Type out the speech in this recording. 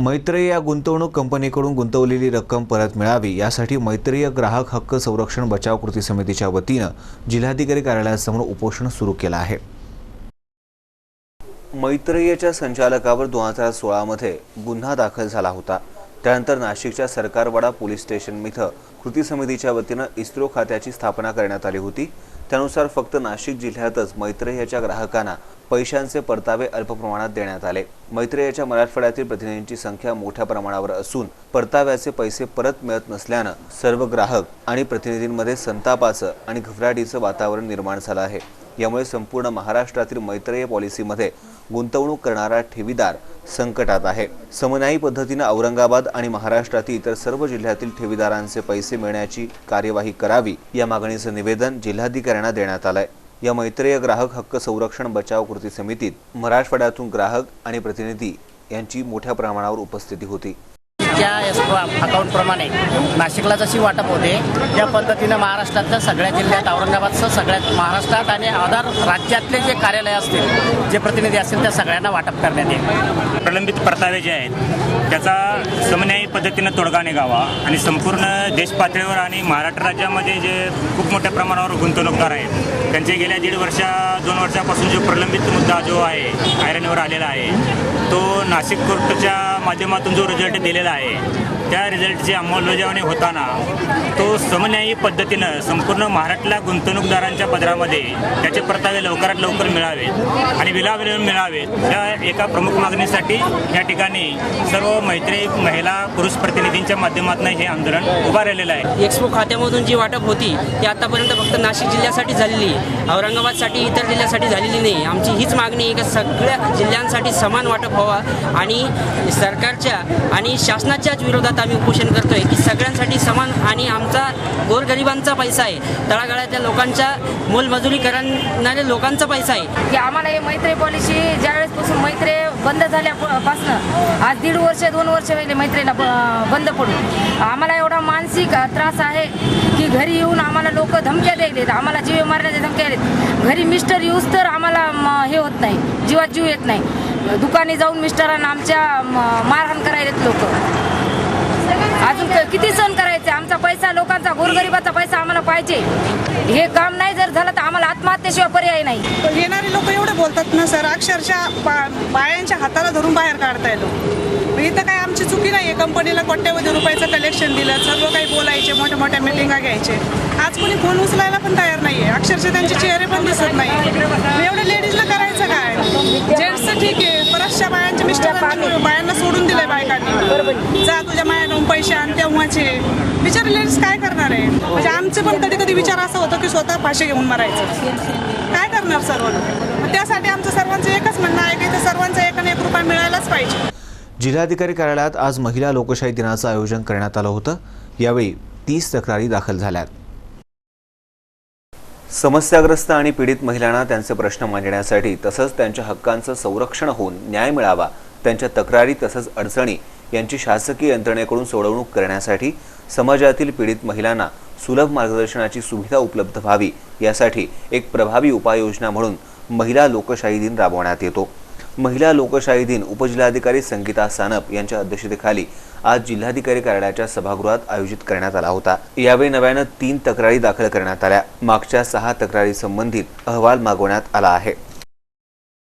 मैत्रेय या गुंतवणूक कंपनीकडून गुंतवलेली रक्कम परत मिळावी यासाठी मैत्रेय ग्राहक हक्क संरक्षण बचाव कृती समितीच्या वतीनं जिल्हाधिकारी कार्यालयासमोर उपोषण सुरू केलं आहे. मैत्रेयच्या संचालकावर दोन हजार सोळामध्ये गुन्हा दाखल झाला होता. त्यानंतर नाशिकच्या सरकारवाडा पोलीस स्टेशन इथं कृती समितीच्या वतीनं इस्रो खात्याची स्थापना करण्यात आली होती. त्यानुसार फक्त नाशिक जिल्ह्यातच मैत्रेयाच्या ग्राहकांना पैशांचे परतावे अल्प प्रमाणात देण्यात आले. मैत्रेयाच्या मराठवाड्यातील प्रतिनिधींची संख्या मोठ्या प्रमाणावर असून परताव्याचे पैसे परत मिळत नसल्यानं सर्व ग्राहक आणि प्रतिनिधींमध्ये संतापाचं आणि घबराटीचं वातावरण निर्माण झालं आहे. यामुळे संपूर्ण महाराष्ट्रातील मैत्रेय पॉलिसीमध्ये गुंतवणूक करणारा ठेवीदार संकटात आहे. समन्यायी पद्धतीनं औरंगाबाद आणि महाराष्ट्रातील इतर सर्व जिल्ह्यातील ठेवीदारांचे पैसे मिळण्याची कार्यवाही करावी या मागणीचं निवेदन जिल्हाधिकाऱ्यांना देण्यात आलंय. या मैत्रेय ग्राहक हक्क संरक्षण बचाव कृती समितीत मराठवाड्यातून ग्राहक आणि प्रतिनिधी यांची मोठ्या प्रमाणावर उपस्थिती होती. त्या अकाउंटप्रमाणे नाशिकला जशी वाटप होते त्या पद्धतीनं महाराष्ट्रातल्या सगळ्या जिल्ह्यात औरंगाबादसह सगळ्यात महाराष्ट्रात आणि आधार राज्यातले जे कार्यालय असतील जे प्रतिनिधी असतील त्या सगळ्यांना वाटप करण्यात येईल. प्रलंबित परतावे जे आहेत त्याचा समन्यायी पद्धतीनं तोडगा निघावा आणि संपूर्ण देश पातळीवर आणि महाराष्ट्र राज्यामध्ये जे खूप मोठ्या प्रमाणावर गुंतवणूकदार आहेत त्यांचे गेल्या दीड वर्षा दोन वर्षापासून जो प्रलंबित मुद्दा जो आहे आयरनवर आलेला आहे तो नाशिक कोर्टच्या माध्यमातून जो रिझल्ट दिलेला आहे त्या रिझल्टची अंमलबजावणी होताना तो समन्यायी पद्धतीनं संपूर्ण महाराष्ट्रातल्या गुंतवणूकदारांच्या पदरामध्ये त्याचे परतावे लवकरात लवकर मिळावेत आणि विलाविल मिळावेत या एका प्रमुख मागणीसाठी या ठिकाणी सर्व मैत्री महिला पुरुष प्रतिनिधींच्या माध्यमातून हे आंदोलन उभारलेलं आहे. एक्सपो खात्यामधून जी वाटप होती ती आतापर्यंत फक्त नाशिक जिल्ह्यासाठी झालेली आहे. औरंगाबादसाठी इतर जिल्ह्यासाठी झालेली नाही. आमची हीच मागणी आहे की सगळ्या जिल्ह्यांसाठी समान वाटप व्हावा आणि सरकारच्या आणि शासनाच्याच विरोधात आम्ही उपोषण करतोय की सगळ्यांसाठी समान आणि आमचा गोरगरिबांचा पैसा आहे. तळागाळातल्या लोकांच्या मोलमजुरी करणाऱ्या लोकांचा पैसा आहे. की आम्हाला हे मैत्री पॉलिसी ज्यावेळेसपासून मैत्री बंद झाल्यापासनं आज दीड वर्ष दोन वर्ष पहिले मैत्रीला ब- बंद पडून. आम्हाला एवढा मानसिक त्रास आहे की घरी येऊन आम्हाला लोक धमक्या द्यायलेत आम्हाला जीव मारण्याच्या धमक्या देत घरी मिस्टर यूज तर आम्हाला म, हे होत नाही जीवात जीव येत नाही. दुकाने जाऊन मिस्टरांना आमच्या म, मारहाण करायलेत लोक. अजून किती सण करायचे? आमचा पैसा लोकांचा गोरगरिबाचा पैसा आम्हाला पाहिजे. हे काम नाही जर झालं तर आम्हाला आत्महत्येशिवाय पर्याय नाही. येणारे लोक एवढे बोलतात ना सर अक्षरशः बा- बायांच्या हाताला धरून बाहेर काढता येतो. मग इथं काय आमची चुकी नाही आहे कंपनीला कोट्यवधी रुपयाचं कलेक्शन दिलं सर्व काही बोलायचे मोठ्या मोठ्या मिटिंगा घ्यायचे. आज कोणी फोन उचलायला पण तयार नाही आहे अक्षरशः त्यांचे चेहरे पण दिसत नाही. मग एवढ्या लेडीजला करायचं काय? जेंट्सचं ठीक आहे बऱ्याचशा बायांच्या मिस्टर बायांना सोडून दिलंय बायकांनी. जा तुझ्या मायाकडून पैसे आण तेव्हाचे. बिचारे लेडीज काय करणार आहे? म्हणजे आमचे पण कधी कधी विचार असा होतो की स्वतः फाशी घेऊन मरायचं. काय करणार सर्व त्यासाठी आमचं सर्वांचं एकच म्हणणं आहे की सर्वांचं एक आणि एक रुपया मिळायलाच पाहिजे. जिल्हाधिकारी कार्यालयात आज महिला लोकशाही दिनाचं आयोजन करण्यात आलं होतं. यावेळी तीस तक्रारी दाखल झाल्यात. समस्याग्रस्त आणि पीडित महिलांना त्यांचे प्रश्न मांडण्यासाठी तसंच त्यांच्या हक्कांचं संरक्षण होऊन न्याय मिळावा त्यांच्या तक्रारी तसंच अडचणी यांची शासकीय यंत्रणेकडून सोडवणूक करण्यासाठी समाजातील पीडित महिलांना सुलभ मार्गदर्शनाची सुविधा उपलब्ध व्हावी यासाठी एक प्रभावी उपाययोजना म्हणून महिला लोकशाही दिन राबवण्यात येतो. महिला लोकशाही दिन उपजिल्हाधिकारी संगीता सानप यांच्या अध्यक्षतेखाली आज जिल्हाधिकारी कार्यालयाच्या सभागृहात आयोजित करण्यात आला होता. यावेळी नव्यानं तीन तक्रारी दाखल करण्यात आल्या. मागच्या सहा तक्रारी संबंधित अहवाल मागवण्यात आला आहे.